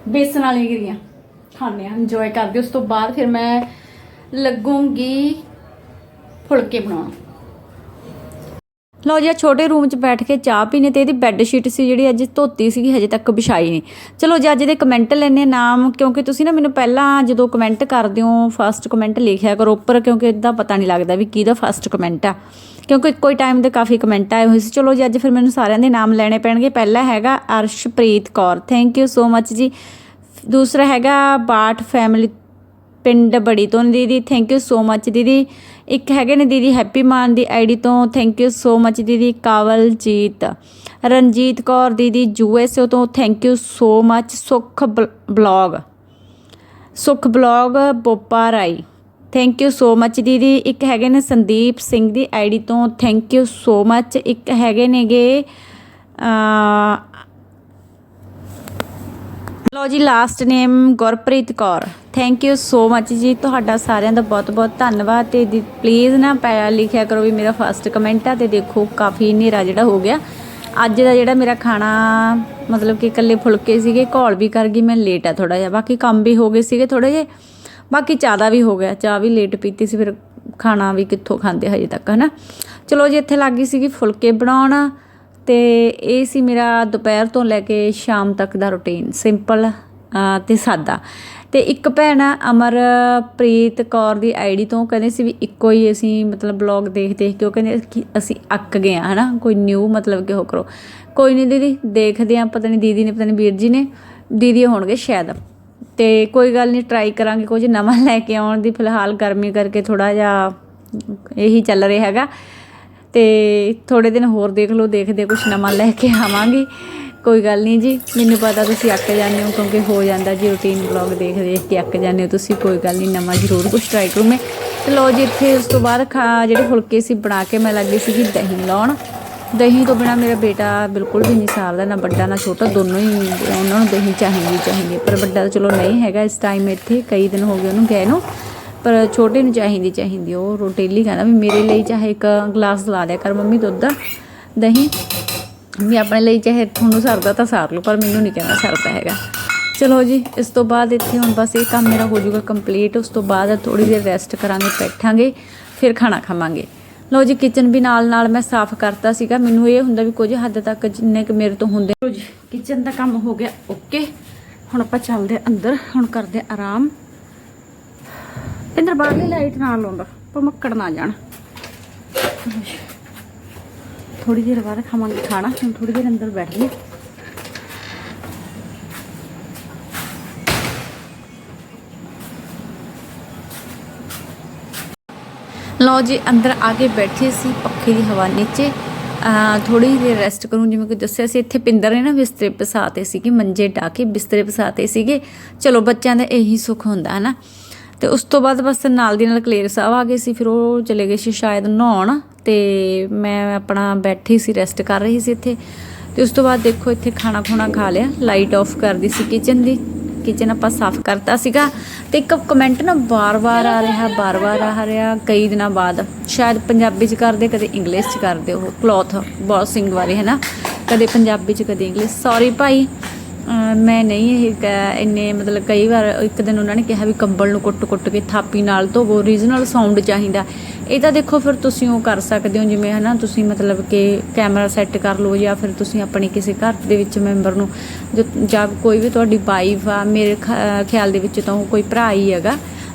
ਬੇਸਨ ਵਾਲੀਆਂ ਗਿਰੀਆਂ ਖਾਣੇ ਆ ਇੰਜੋਏ ਕਰਦੇ ਉਸ ਤੋਂ ਬਾਅਦ ਫਿਰ ਮੈਂ ਲੱਗੂੰਗੀ ਫੁਲਕੇ ਬਣਾਉਣ। ਲਓ ਜੀ, ਆਹ ਛੋਟੇ ਰੂਮ 'ਚ ਬੈਠ ਕੇ ਚਾਹ ਪੀਨੇ ਤੇ ਇਹਦੀ ਬੈੱਡ ਸ਼ੀਟ ਸੀ ਜਿਹੜੀ ਅੱਜ ਧੋਤੀ ਸੀਗੀ, ਹਜੇ ਤੱਕ ਵਿਛਾਈ ਨਹੀਂ। ਚਲੋ ਜੀ, ਅੱਜ ਦੇ ਕਮੈਂਟ ਲੈਣੇ ਨਾਮ, ਕਿਉਂਕਿ ਤੁਸੀਂ ਨਾ ਮੈਨੂੰ ਪਹਿਲਾਂ ਜਦੋਂ ਕਮੈਂਟ ਕਰਦੇ ਹੋ ਫਸਟ ਕਮੈਂਟ ਲਿਖਿਆ ਕਰੋ ਉੱਪਰ, ਕਿਉਂਕਿ ਇਦਾਂ ਪਤਾ ਨਹੀਂ ਲੱਗਦਾ ਵੀ ਕਿਹਦਾ ਫਸਟ ਕਮੈਂਟ ਆ। ਕਿਉਂਕਿ ਇੱਕੋ ਹੀ ਟਾਈਮ ਦੇ ਕਾਫੀ ਕਮੈਂਟ ਆਏ ਹੋਏ ਸੀ। ਚਲੋ ਜੀ, ਅੱਜ ਫਿਰ ਮੈਨੂੰ ਸਾਰਿਆਂ ਦੇ ਨਾਮ ਲੈਣੇ ਪੈਣਗੇ। ਪਹਿਲਾ ਹੈਗਾ Arshpreet Kaur. Thank you so much ਜੀ। ਦੂਸਰਾ ਹੈਗਾ ਬਾਟ ਫੈਮਿਲੀ ਪਿੰਡ ਬੜੀ ਤੋਂ ਦੀਦੀ ਥੈਂਕ ਯੂ ਸੋ ਮੱਚ ਦੀਦੀ। ਇੱਕ ਹੈਗੇ ਨੇ ਦੀਦੀ ਹੈਪੀ ਮਾਨ ਦੀ ਆਈਡੀ ਤੋਂ। ਥੈਂਕ ਯੂ ਸੋ ਮੱਚ ਦੀਦੀ, ਕਾਵਲਜੀਤ। ਰਣਜੀਤ ਕੌਰ ਦੀਦੀ ਯੂਐਸਏ ਤੋਂ। ਥੈਂਕ ਯੂ ਸੋ ਮੱਚ ਸੁਖ blog. Sukh blog, Boparai. Thank you so much ਦੀਦੀ, ਇੱਕ ਹੈਗੇ ਨੇ ਸੰਦੀਪ ਸਿੰਘ ਦੀ ਆਈਡੀ ਤੋਂ। ਥੈਂਕ ਯੂ ਸੋ ਮੱਚ ਇੱਕ ਹੈਗੇ ਨੇਗੇ ਲਓ ਜੀ last name Gurpreet Kaur. Thank you so much ਜੀ। ਤੁਹਾਡਾ ਸਾਰਿਆਂ ਦਾ ਬਹੁਤ ਬਹੁਤ ਧੰਨਵਾਦ ਤੇ ਪਲੀਜ਼ ਨਾ ਪੈ ਲਿਖਿਆ ਕਰੋ ਵੀ ਮੇਰਾ ਫਸਟ ਕਮੈਂਟ ਆ ਤੇ ਦੇਖੋ ਕਾਫੀ ਹਨੇਰਾ ਜਿਹੜਾ ਹੋ ਗਿਆ। ਅੱਜ ਦਾ ਜਿਹੜਾ ਮੇਰਾ ਖਾਣਾ, ਮਤਲਬ ਕਿ ਇਕੱਲੇ ਫੁਲਕੇ ਸੀਗੇ, ਘੋਲ ਵੀ ਕਰ ਗਈ, ਮੈਂ ਲੇਟ ਆ ਥੋੜਾ ਜਿਹਾ। ਬਾਕੀ ਕੰਮ ਵੀ ਹੋ ਗਏ ਸੀਗੇ ਥੋੜੇ ਜਿਹੇ। ਬਾਕੀ ਚਾਹ ਦਾ ਵੀ ਹੋ ਗਿਆ। ਚਾਹ ਵੀ ਲੇਟ ਪੀਤੀ ਸੀ, ਫਿਰ ਖਾਣਾ ਵੀ ਕਿੱਥੋਂ ਖਾਂਦੇ ਹਜੇ ਤੱਕ, ਹਨਾ? ਚਲੋ ਜੀ, ਇੱਥੇ ਲੱਗ ਗਈ ਸੀਗੀ ਫੁਲਕੇ ਬਣਾਉਣ। ਤੇ ਇਹ ਸੀ ਮੇਰਾ ਦੁਪਹਿਰ ਤੋਂ ਲੈ ਕੇ ਸ਼ਾਮ ਤੱਕ ਦਾ ਰੁਟੀਨ, ਸਿੰਪਲ ਤੇ ਸਾਦਾ। ਤੇ ਇੱਕ ਭੈਣ ਅਮਰਪ੍ਰੀਤ ਕੌਰ ਦੀ ਆਈਡੀ ਤੋਂ ਕਹਿੰਦੇ ਸੀ ਵੀ ਇੱਕੋ ਹੀ ਅਸੀਂ ਮਤਲਬ ਬਲੌਗ ਦੇਖ ਦੇਖ ਕੇ ਉਹ ਕਹਿੰਦੇ ਕਿ ਅਸੀਂ ਅੱਕ ਗਏ ਆ, ਹਨਾ? ਕੋਈ ਨਿਊ ਮਤਲਬ ਕਿ ਉਹ ਕਰੋ। ਕੋਈ ਨਹੀਂ ਦੀਦੀ, ਦੇਖਦੇ ਆ, ਪਤਾ ਨਹੀਂ ਦੀਦੀ ਨੇ, ਪਤਾ ਨਹੀਂ ਵੀਰ ਜੀ ਨੇ, ਦੀਦੀ ਹੋਣਗੇ ਸ਼ਾਇਦ। ਤੇ ਕੋਈ ਗੱਲ ਨਹੀਂ ਟਰਾਈ ਕਰਾਂਗੇ ਕੁਝ ਨਵਾਂ ਲੈ ਕੇ ਆਉਣ ਦੀ। ਫਿਲਹਾਲ ਗਰਮੀ ਕਰਕੇ ਥੋੜਾ ਜਿਹਾ ਇਹੀ ਚੱਲ ਰਿਹਾ ਹੈਗਾ। ਤੇ ਥੋੜੇ ਦਿਨ ਹੋਰ ਦੇਖ ਲਓ, ਦੇਖਦੇ ਕੁਝ ਨਵਾਂ ਲੈ ਕੇ ਆਵਾਂਗੇ। ਕੋਈ ਗੱਲ ਨਹੀਂ ਜੀ, ਮੈਨੂੰ ਪਤਾ ਤੁਸੀਂ ਅੱਕ ਜਾਂਦੇ ਹੋ ਕਿਉਂਕਿ ਹੋ ਜਾਂਦਾ ਜੀ ਰੂਟੀਨ ਵਲੌਗ ਦੇਖ ਦੇਖ ਕੇ ਅੱਕ ਜਾਂਦੇ ਹੋ ਤੁਸੀਂ, ਕੋਈ ਗੱਲ ਨਹੀਂ ਨਵਾਂ ਜ਼ਰੂਰ ਕੁਝ ਟਰਾਈ ਕਰੂੰ। ਮੈਂ ਤੇ ਲੋ ਜੀ, ਇੱਥੇ ਉਸ ਤੋਂ ਬਾਅਦ ਖਾ ਜਿਹੜੇ ਫੁਲਕੇ ਸੀ ਬਣਾ ਕੇ ਮੈਂ ਲੱਗੀ ਸੀਗੀ ਦਹੀਂ ਲਾਉਣ। ਦਹੀਂ ਤੋਂ ਬਿਨਾ ਮੇਰਾ ਬੇਟਾ ਬਿਲਕੁਲ ਵੀ ਨਹੀਂ ਸਾਰਦਾ, ਨਾ ਵੱਡਾ, ਨਾ ਛੋਟਾ, ਦੋਨੋਂ ਹੀ ਉਹਨਾਂ ਨੂੰ ਦਹੀਂ ਚਾਹੀਦੀ ਚਾਹੀਦੀ ਪਰ ਵੱਡਾ ਤਾਂ ਚਲੋ ਨਹੀਂ ਹੈਗਾ ਇਸ ਟਾਈਮ ਇੱਥੇ, ਕਈ ਦਿਨ ਹੋ ਗਏ ਉਹਨੂੰ ਗਏ ਨੂੰ। ਪਰ ਛੋਟੇ ਨੂੰ ਚਾਹੀਦੀ ਚਾਹੀਦੀ ਉਹ ਰੋਟੇਲੀ ਕਹਿੰਦਾ ਵੀ ਮੇਰੇ ਲਈ ਚਾਹੇ ਇੱਕ ਗਲਾਸ ਲਾ ਦਿਆ ਕਰ ਮੰਮੀ ਦੁੱਧ ਦਾ ਦਹੀਂ। ਵੀ ਆਪਣੇ ਲਈ ਚਾਹੇ ਤੁਹਾਨੂੰ ਸਰਦਾ ਤਾਂ ਸਾਰ ਲਓ, ਪਰ ਮੈਨੂੰ ਨਹੀਂ ਕਹਿੰਦਾ ਸਰਦਾ ਹੈਗਾ। ਚਲੋ ਜੀ, ਇਸ ਤੋਂ ਬਾਅਦ ਇੱਥੇ ਹੁਣ ਬਸ ਇਹ ਕੰਮ ਮੇਰਾ ਹੋ ਜਾਊਗਾ ਕੰਪਲੀਟ ਉਸ ਤੋਂ ਬਾਅਦ ਥੋੜੀ ਦੇਰ ਰੈਸਟ ਕਰਾਂਗੇ, ਬੈਠਾਂਗੇ, ਫਿਰ ਖਾਣਾ ਖਾਵਾਂਗੇ। ਲਓ ਜੀ ਕਿਚਨ ਵੀ ਨਾਲ ਨਾਲ ਮੈਂ ਸਾਫ਼ ਕਰਤਾ ਸੀਗਾ, ਮੈਨੂੰ ਇਹ ਹੁੰਦਾ ਵੀ ਕੁਝ ਹੱਦ ਤੱਕ ਜਿੰਨੇ ਕਿ ਮੇਰੇ ਤੋਂ ਹੁੰਦੇ। ਲਓ ਜੀ ਕਿਚਨ ਦਾ ਕੰਮ ਹੋ ਗਿਆ ਓਕੇ ਹੁਣ ਆਪਾਂ ਚੱਲਦੇ ਅੰਦਰ, ਹੁਣ ਕਰਦੇ ਆਰਾਮ। ਇੰਦਰ ਬਾਹਰਲੀ ਲਾਈਟ ਨਾ ਲਾਉਂਦਾ, ਭਮੱਕੜ ਨਾ ਜਾਣ। ਥੋੜੀ ਦੇਰ ਬਾਅਦ ਖਾਵਾਂਗੇ ਖਾਣਾ, ਹੁਣ ਥੋੜੀ ਦੇਰ ਅੰਦਰ ਬੈਠ ਲਈ ਲਓ ਜੀ, ਅੰਦਰ ਆ ਕੇ ਬੈਠੇ ਸੀ, ਪੱਖੇ ਦੀ ਹਵਾ ਨੀਚੇ। ਥੋੜੀ ਦੇਰ ਰੈਸਟ ਕਰੂੰ, ਜਿਵੇਂ ਕਿ ਦੱਸਿਆ ਸੀ, ਇੱਥੇ ਪਿੰਦਰ ਨੇ ਨਾ ਬਿਸਤਰੇ ਪਸਾਤੇ ਸੀਗੇ, ਮੰਜੇ ਢਾ ਕੇ ਬਿਸਤਰੇ ਪਸਾਤੇ ਸੀਗੇ। ਚਲੋ, ਬੱਚਿਆਂ ਦਾ ਇਹੀ ਸੁੱਖ ਹੁੰਦਾ ਹੈ ਨਾ ਤੇ ਉਸ ਤੋਂ ਬਾਅਦ ਬਸ ਨਾਲ ਦੀ ਨਾਲ ਕਲੇਰ ਸਾਹਿਬ ਆ ਗਏ ਸੀ, ਫਿਰ ਉਹ ਚਲੇ ਗਏ ਸੀ ਸ਼ਾਇਦ ਨਹਾਉਣ ਤੇ ਮੈਂ ਆਪਣਾ ਬੈਠੀ ਸੀ ਰੈਸਟ ਕਰ ਰਹੀ ਸੀ ਇੱਥੇ। ਤੇ ਉਸ ਤੋਂ ਬਾਅਦ ਦੇਖੋ ਇੱਥੇ ਖਾਣਾ ਖੁਣਾ ਖਾ ਲਿਆ ਲਾਈਟ ਆਫ ਕਰਦੀ ਸੀ ਕਿਚਨ ਦੀ। ਕਿਚਨ ਆਪਾਂ ਸਾਫ਼ ਕਰਤਾ ਸੀਗਾ ਤੇ ਇੱਕ ਕਮੈਂਟ ਨਾ ਬਾਰ-ਬਾਰ ਆ ਰਿਹਾ ਬਾਰ-ਬਾਰ ਆ ਰਿਹਾ, ਕਈ ਦਿਨਾਂ ਬਾਅਦ। ਸ਼ਾਇਦ ਪੰਜਾਬੀ ਚ ਕਰਦੇ, ਕਦੇ ਇੰਗਲਿਸ਼ ਚ ਕਰਦੇ ਉਹ ਕਲੌਥ ਵਾਸ਼ਿੰਗ ਵਾਲੇ ਹੈ ਨਾ ਕਦੇ ਪੰਜਾਬੀ ਚ, ਕਦੇ ਇੰਗਲਿਸ਼ ਸੌਰੀ ਭਾਈ ਮੈਂ ਨਹੀਂ ਇਹ ਕ- ਇੰਨੇ ਮਤਲਬ ਕਈ ਵਾਰ ਇੱਕ ਦਿਨ ਉਹਨਾਂ ਨੇ ਕਿਹਾ ਵੀ ਕੰਬਲ ਨੂੰ ਕੁੱਟ-ਕੁੱਟ ਕੇ ਥਾਪੀ ਨਾਲ ਧੋਵੋ ਰੀਜਨਲ ਸਾਊਂਡ ਚਾਹੀਦਾ। ਇਹ ਤਾਂ ਦੇਖੋ ਫਿਰ ਤੁਸੀਂ ਉਹ ਕਰ ਸਕਦੇ ਹੋ, ਜਿਵੇਂ ਹਨਾ, ਤੁਸੀਂ ਮਤਲਬ ਕਿ ਕੈਮਰਾ ਸੈੱਟ ਕਰ ਲਓ ਜਾਂ ਫਿਰ ਤੁਸੀਂ ਆਪਣੇ ਕਿਸੇ ਘਰ ਦੇ ਵਿੱਚ ਮੈਂਬਰ ਨੂੰ ਜੋ- ਜਾਂ ਕੋਈ ਵੀ ਤੁਹਾਡੀ ਵਾਈਫ ਆ, ਮੇਰੇ ਖ- ਖਿਆਲ ਦੇ ਵਿੱਚ ਤਾਂ ਉਹ ਕੋਈ ਭਰਾ ਹੀ ਹੈਗਾ,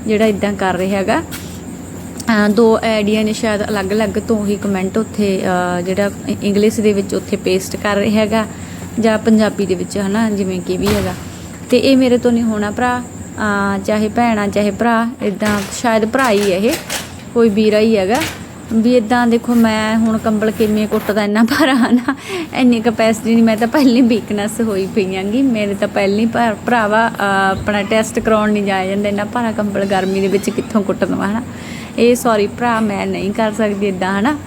ਜਿਹੜਾ ਇਦਾਂ ਕਰ ਰਿਹਾ ਹੈਗਾ। ਦੋ ਆਈਡੀਆ ਨੇ ਸ਼ਾਇਦ ਅਲੱਗ-ਅਲੱਗ ਤੋਂ ਹੀ ਕਮੈਂਟ ਉੱਥੇ ਜਿਹੜਾ ਇੰਗਲਿਸ਼ ਦੇ ਵਿੱਚ ਉੱਥੇ ਪੇਸਟ ਕਰ ਰਿਹਾ ਹੈਗਾ। ਜਾਂ ਪੰਜਾਬੀ ਦੇ ਵਿੱਚ ਹਨਾ, ਜਿਵੇਂ ਕਿ ਵੀ ਹੈਗਾ। ਤੇ ਇਹ ਮੇਰੇ ਤੋਂ ਨਹੀਂ ਹੋਣਾ ਭਰਾ। ਅਹ ਚਾਹੇ ਭੈਣਾ ਚਾਹੇ ਭਰਾ ਇਦਾਂ ਸ਼ਾਇਦ ਭਰਾ ਹੀ ਹੈ ਇਹ, ਕੋਈ ਵੀਰਾ ਹੀ ਹੈਗਾ। ਵੀ ਇਦਾਂ ਦੇਖੋ, ਮੈਂ ਹੁਣ ਕੰਬਲ ਕਿਵੇਂ ਕੁੱਟਦਾ ਇੰਨਾ ਭਾਰਾ ਨਾ ਇੰਨੀ ਕਪੈਸਿਟੀ ਨਹੀਂ, ਮੈਂ ਤਾਂ ਪਹਿਲੀ ਵੀਕਨੈਸ ਹੋਈ ਪਈ ਆਂਗੀ। ਮੇਰੇ ਤਾਂ ਪਹਿਲੀ ਭਰਾ- ਭਰਾਵਾ ਆਪਣਾ ਟੈਸਟ ਕਰਾਉਣ ਨਹੀਂ ਜਾਇਆ ਜਾਂਦਾ, ਇੰਨਾ ਭਾਰਾ ਕੰਬਲ ਗਰਮੀ ਦੇ ਵਿੱਚ ਕਿੱਥੋਂ ਕੁੱਟ ਦਵਾਂ ਹਨਾ। ਇਹ ਸੌਰੀ ਭਰਾ ਮੈਂ ਨਹੀਂ ਕਰ ਸਕਦੀ ਇਦਾਂ ਹਨਾ।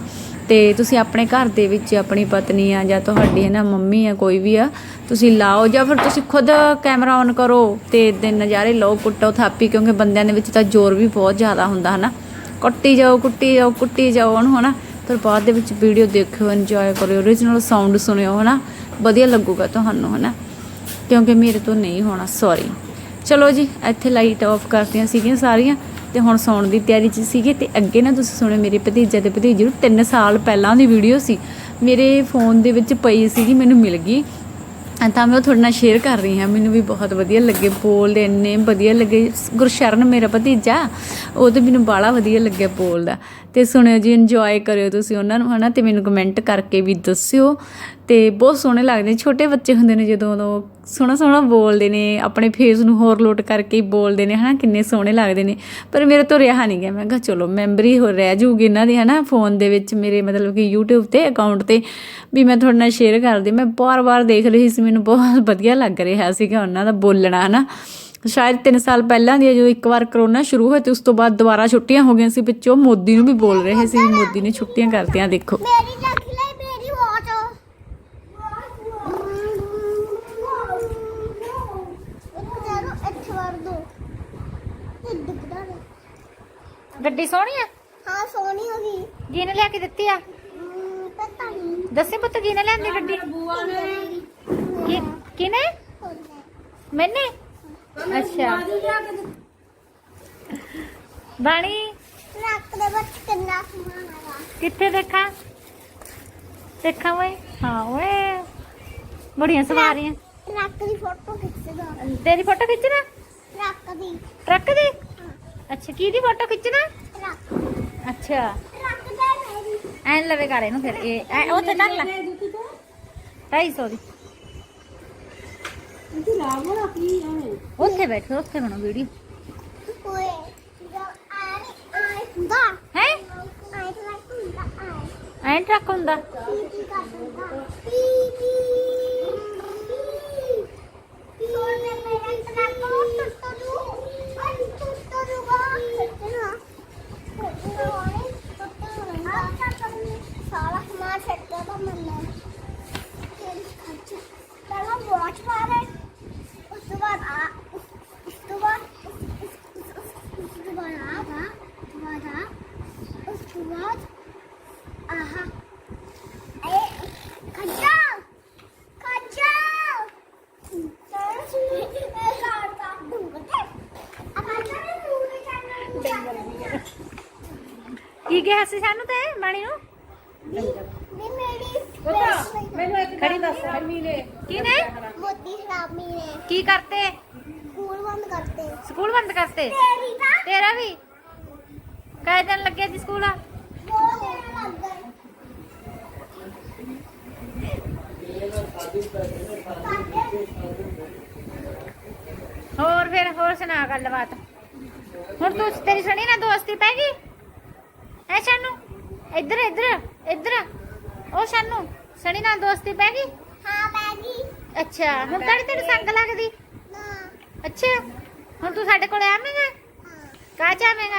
ਤੇ ਤੁਸੀਂ ਆਪਣੇ ਘਰ ਦੇ ਵਿੱਚ ਆਪਣੀ ਪਤਨੀ ਆ ਜਾਂ ਤੁਹਾਡੀ ਹੈ ਨਾ ਮੰਮੀ ਆ, ਕੋਈ ਵੀ ਆ, ਤੁਸੀਂ ਲਾਓ ਜਾਂ ਫਿਰ ਤੁਸੀਂ ਖੁਦ ਕੈਮਰਾ ਔਨ ਕਰੋ ਤੇ ਦੇ ਨਜ਼ਾਰੇ ਲਓ, ਕੁੱਟੋ, ਥਾਪੀ, ਕਿਉਂਕਿ ਬੰਦਿਆਂ ਦੇ ਵਿੱਚ ਤਾਂ ਜ਼ੋਰ ਵੀ ਬਹੁਤ ਜ਼ਿਆਦਾ ਹੁੰਦਾ ਹਨਾ। ਕੁੱਟੀ ਜਾਓ ਕੁੱਟੀ ਜਾਓ ਕੁੱਟੀ ਜਾਓ ਉਹਨੂੰ ਹਨਾ। ਫਿਰ ਬਾਅਦ ਦੇ ਵਿੱਚ ਵੀਡੀਓ ਦੇਖਿਓ ਇੰਜੋਏ ਕਰਿਓ ਓਰੀਜਨਲ ਸਾਊਂਡ ਸੁਣਿਓ, ਹਨਾ। ਵਧੀਆ ਲੱਗੂਗਾ ਤੁਹਾਨੂੰ, ਹਨਾ। ਕਿਉਂਕਿ ਮੇਰੇ ਤੋਂ ਨਹੀਂ ਹੋਣਾ ਸੌਰੀ ਚਲੋ ਜੀ, ਇੱਥੇ ਲਾਈਟ ਆਫ ਕਰਤੀਆਂ ਸੀਗੀਆਂ ਸਾਰੀਆਂ। ਤੇ ਹੁਣ ਸੌਣ ਦੀ ਤਿਆਰੀ 'ਚ ਸੀਗੇ ਤੇ ਅੱਗੇ ਨਾ ਤੁਸੀਂ ਸੁਣਿਓ ਮੇਰੇ ਭਤੀਜੇ ਤੇ ਭਤੀਜੇ ਨੂੰ 3 ਸਾਲ ਪਹਿਲਾਂ ਦੀ ਵੀਡੀਓ ਸੀ। ਮੇਰੇ ਫੋਨ ਦੇ ਵਿੱਚ ਪਈ ਸੀਗੀ, ਮੈਨੂੰ ਮਿਲ ਗਈ। ਤਾਂ ਮੈਂ ਉਹ ਤੁਹਾਡੇ ਨਾਲ ਸ਼ੇਅਰ ਕਰ ਰਹੀ ਹਾਂ। ਮੈਨੂੰ ਵੀ ਬਹੁਤ ਵਧੀਆ ਲੱਗੇ ਬੋਲਦੇ, ਇੰਨੇ ਵਧੀਆ ਲੱਗੇ। ਗੁਰਸ਼ਰਨ ਮੇਰਾ ਭਤੀਜਾ, ਉਹ ਤੇ ਮੈਨੂੰ ਬਾਲਾ ਵਧੀਆ ਲੱਗਿਆ ਬੋਲਦਾ। ਤੇ ਸੁਣਿਓ ਜੀ ਇੰਜੋਏ ਕਰਿਓ ਤੁਸੀਂ ਉਹਨਾਂ ਨੂੰ, ਹਨਾ? ਤੇ ਮੈਨੂੰ ਕਮੈਂਟ ਕਰਕੇ ਵੀ ਦੱਸਿਓ। ਤੇ ਬਹੁਤ ਸੋਹਣੇ ਲੱਗਦੇ ਨੇ। ਛੋਟੇ ਬੱਚੇ ਹੁੰਦੇ ਨੇ ਜਦੋਂ ਉਦੋਂ ਸੋਹਣਾ ਸੋਹਣਾ ਬੋਲਦੇ ਨੇ, ਆਪਣੇ ਫੇਸ ਨੂੰ ਹੋਰ ਲੋਟ ਕਰਕੇ ਬੋਲਦੇ ਨੇ, ਹਨਾ? ਕਿੰਨੇ ਸੋਹਣੇ ਲੱਗਦੇ ਨੇ। ਪਰ ਮੇਰੇ ਤੋਂ ਰਿਹਾ ਨਹੀਂ ਗਿਆ। ਮੈਂ ਕਿਹਾ, ਚਲੋ ਮੈਮਰੀ ਹੋ ਰਹਿ ਜੂਗੀ ਇਹਨਾਂ ਦੀ, ਹਨਾ? ਫੋਨ ਦੇ ਵਿੱਚ ਮੇਰੇ, ਮਤਲਬ ਕਿ YouTube ਤੇ ਅਕਾਊਂਟ ਤੇ ਵੀ ਮੈਂ ਤੁਹਾਡੇ ਨਾਲ ਸ਼ੇਅਰ ਕਰਦੀ। ਮੈਂ ਬਾਰ-ਬਾਰ ਦੇਖ ਰਹੀ ਸੀ। ਮੈਨੂੰ ਬਹੁਤ ਵਧੀਆ ਲੱਗ ਰਿਹਾ ਸੀਗਾ ਉਹਨਾਂ ਦਾ ਬੋਲਣਾ, ਹਨਾ? ਸ਼ਾਇਦ 3 ਸਾਲ ਪਹਿਲਾਂ ਦੀ ਹੈ, ਜਦੋਂ ਇੱਕ ਵਾਰ ਕਰੋਨਾ ਸ਼ੁਰੂ ਹੋਇਆ ਤੇ ਉਸ ਤੋਂ ਬਾਅਦ ਦੁਬਾਰਾ ਛੁੱਟੀਆਂ ਹੋ ਗਈਆਂ ਸੀ ਵਿੱਚੋਂ ਮੋਦੀ ਨੂੰ ਵੀ ਬੋਲ ਰਹੇ ਸੀ ਵੀ ਮੋਦੀ ਨੇ ਛੁੱਟੀਆਂ ਕਰਤੀਆਂ ਦੇਖੋ ਮੇਰੀ ਰੱਖ ਲੈ ਮੇਰੀ ਵਾਚ ਇੱਥੇ ਵਰ ਦੋ ਇਹ ਦਿਖਦਾ ਨਹੀਂ ਗੱਡੀ ਸੋਹਣੀ ਆ ਹਾਂ ਸੋਹਣੀ ਹੋ ਗਈ ਜਿਹਨੇ ਲਿਆ ਕੇ ਦਿੱਤੀ ਆ ਹਮ, ਪਤਾ ਨਹੀਂ ਦੱਸੇ ਪੁੱਤ ਜਿਹਨੇ ਲਿਆਂਦੀ ਗੱਡੀ ਕੀ ਕਿਨੇ ਮੈਨੇ ਅੱਛਾ। ਬਾਣੀ ਰੱਖ ਦੇ ਬੱਚ ਕਿੰਨਾ ਸਮਾਨ ਆਇਆ ਕਿੱਥੇ ਦੇਖਾਂ? ਦੇਖਾਂ ਓਏ। ਹਾਂ ਓਏ। ਬੜੀਆਂ ਸਵਾਰੀਆਂ। ਟਰੱਕ ਦੀ ਫੋਟੋ ਖਿੱਚਦਾ ਤੇਰੀ ਫੋਟੋ ਖਿੱਚਣਾ? ਟਰੱਕ ਦੀ। ਟਰੱਕ ਦੀ? ਅੱਛਾ ਕਿਹਦੀ ਫੋਟੋ ਖਿੱਚਣਾ? ਟਰੱਕ ਅੱਛਾ। ਟਰੱਕ ਦਾ ਮੇਰੀ। ਐਨ ਲਵੇ ਕਰ ਇਹਨੂੰ ਫਿਰ ਇਹ ਐ- ਉੱਥੇ ਕਰ ਲੈ। 250 ਦੀ। ਉੱਥੇ ਬੈਠੋ ਉੱਥੇ ਬਣੋ ਵੀਡੀਓ ਓਏ ਆਏ ਆਏ ਹੁੰਦਾ। ਹੈ? ਆਏ ਟਰੱਕ ਹੁੰਦਾ ਆਏ। ਐਂ ਟਰੱਕ ਹੁੰਦਾ ਪੀ ਪੀ ਕਰਦਾ ਪੀ ਪੀ ਸੋਨੇ ਮੇਰਾ ਟਰੱਕ ਟੁੱਟ ਜੂ ਅਰੇ ਟੁੱਟ ਜੂਗਾ ਕਿੰਨਾ ਸਾਲਾ ਸਮਾਨ ਛੱਡਦਾ ਤਾਂ ਮੰਨਾ ਤੇਰੀ ਖਰਚ ਪਹਿਲਾਂ ਵਾਚ ਮਾਰੇ ਉਸ ਤੋਂ ਬਾਅਦ ਆ ਉਸ- ਉਸ ਤੋਂ ਬਾਅਦ ਉਸ- ਉਸ- ਉਸ- ਉਸ ਤੋਂ ਬਾਅਦ ਆ ਵਾ ਉਸ ਤੋਂ ਬਾਅਦ ਆ ਉਸ ਤੋਂ ਬਾਅਦ ਆਹਾ ਏ ਖੱਜਾ ਖੱਜਾ ਕੀ ਕਿਹਾ ਸੀ ਸਾਨੂੰ ਤੇ ਬਾਣੀ ਨੂੰ? ਮੈਨੂੰ ਇੱਕ ਖੜੀ ਦੱਸ। ਕਿਨੇ ਮੋਦੀ ਸ਼ਰਾਬੀ ਨੇ। ਕੀ ਕਰਤੇ? ਸਕੂਲ ਬੰਦ ਕਰਤੇ। ਸਕੂਲ ਬੰਦ ਕਰਤੇ? ਤੇਰੀ ਤਾਂ ਤੇਰਾ ਵੀ? ਕਾਹ ਦਿਨ ਲੱਗਿਆ ਜੀ ਸਕੂਲ? ਦੋ ਦਿਨ ਲੱਗ ਗਏ। ਹੋਰ ਫਿਰ ਹੋਰ ਸੁਣਾ ਗੱਲਬਾਤ। ਹੁਣ ਤੂੰ ਤੇਰੀ ਸੁਣੀ ਨਾ ਦੋਸਤੀ ਪੈ ਗਈ? ਐ ਸ਼ਾਨੂ ਇੱਧਰ ਇੱਧਰ ਇੱਧਰ। ਉਹ ਸ਼ਾਨੂ ਸਣੀ ਨਾਲ ਦੋਸਤੀ ਪੈ ਗਈ? ਹਾਂ ਬੈਗੀ ਅੱਛਾ ਹੁਣ ਤਾਂ ਨੀ ਤੈਨੂੰ ਸੰਗ ਲੱਗਦੀ? ਨਾ। ਅੱਛਾ ਹੁਣ ਤੂੰ ਸਾਡੇ ਕੋਲ ਆਵੇਂਗਾ? ਹਾਂ। ਕਾਹ ਚ ਆਵੇਂਗਾ?